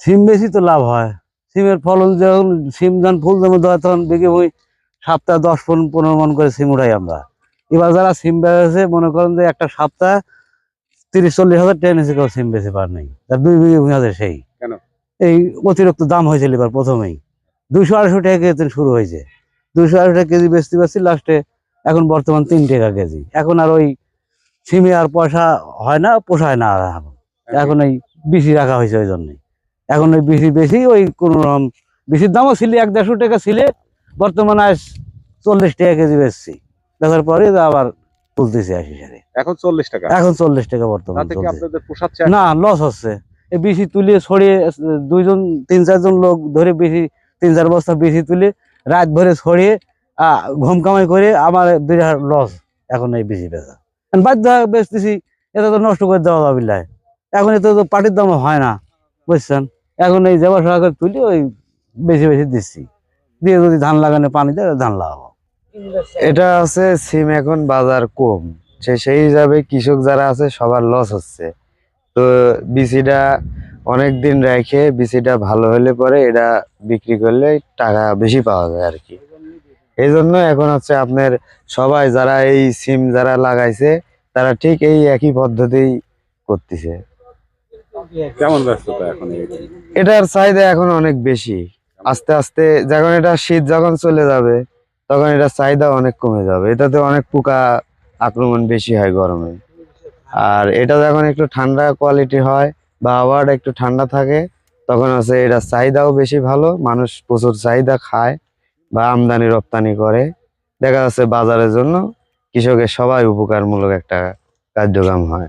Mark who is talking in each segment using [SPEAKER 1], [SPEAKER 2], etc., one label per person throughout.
[SPEAKER 1] সিম বেশি তো লাভ হয়। সিমের ফলন যখন সিম যখন ফুল জমে দেওয়া তখন বিঘে বই সপ্তাহে দশ পনেরো পনেরো মন করে সিম উঠাই আমরা। এবার যারা সিম বেড়েছে মনে করেন যে একটা সপ্তাহে তিরিশ চল্লিশ হাজার টেনেছে কেউ সিম বেশি পার নেই। তার দুই বিঘে ভূমি আছে সেই।
[SPEAKER 2] কেন?
[SPEAKER 1] এই অতিরিক্ত দাম হয়েছিল এবার প্রথমেই। দুশো আড়াইশো টাকা কেজি শুরু হয়েছে। দুশো আড়াইশো টাকা কেজি বেচতে পারছি লাস্টে এখন বর্তমান তিন টাকা কেজি। এখন আর ওই সিমে আর পয়সা হয় না পোষায় না আর এখন। এখন? এই বেশি রাখা হয়েছে ওই জন্যই এখন ওই বেশি বেশি ওই কোন রকম বেশির দামও ছিল এক দেড়শো টাকা ছিলে বর্তমানে আজ চল্লিশ টাকা কেজি বেচছি। দেখার পরে আবার তুলতেছি আসি সারে।
[SPEAKER 2] এখন চল্লিশ টাকা?
[SPEAKER 1] এখন চল্লিশ টাকা বর্তমানে না লস হচ্ছে। এই বেশি তুলে ছড়িয়ে দুইজন তিন চারজন লোক ধরে বেশি তিন চার বস্তা বেশি তুলে রাত ভরে ছড়িয়ে আহ, ঘুম কামাই করে আমার বিরাট লস এখন এই বেশি বেচা। বাধ্য বেচতেছি এটা তো নষ্ট করে দেওয়া যাবে এখন এতে তো পাটির দাম হয় না বুঝছেন? এখন এই জবা সরকার তুলে ওই বেশি বেশি দিচ্ছি। দিয়ে যদি ধান লাগানো পানি দেয়, ধান লাগাবো।
[SPEAKER 3] এটা আছে সিম এখন বাজার কম। সে সেই হিসাবে কৃষক যারা আছে, সবার লস হচ্ছে। তো বিসিটা অনেক দিন রেখে বিসিটা ভালো হলে পরে এটা বিক্রি করলে টাকা বেশি পাওয়া যায় আর কি। এই জন্য এখন হচ্ছে আপনার সবাই যারা এই সিম যারা লাগাইছে, তারা ঠিক এই একই পদ্ধতি করতেছে।
[SPEAKER 2] কেমন ব্যস্ততা এখন
[SPEAKER 3] এটার চাহিদা এখন অনেক বেশি। আস্তে আস্তে যখন এটা শীত যখন চলে যাবে, তখন এটার চাহিদা অনেক কমে যাবে। এটাতে অনেক পোকা আক্রমণ বেশি হয় গরমে। আর এটা যখন একটু ঠান্ডা কোয়ালিটি হয় বা আবহাওয়াটা একটু ঠান্ডা থাকে, তখন হচ্ছে এটার চাহিদাও বেশি ভালো। মানুষ প্রচুর চাহিদা খায় বা আমদানি রপ্তানি করে। দেখা যাচ্ছে বাজারের জন্য কৃষকের সবাই উপকারমূলক একটা কার্যক্রম হয়।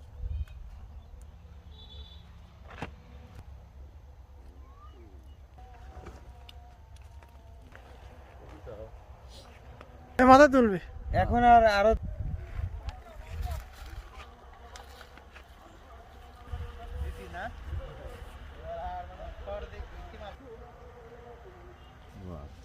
[SPEAKER 4] মাথা তুলবে
[SPEAKER 3] এখন আর আরও Wow.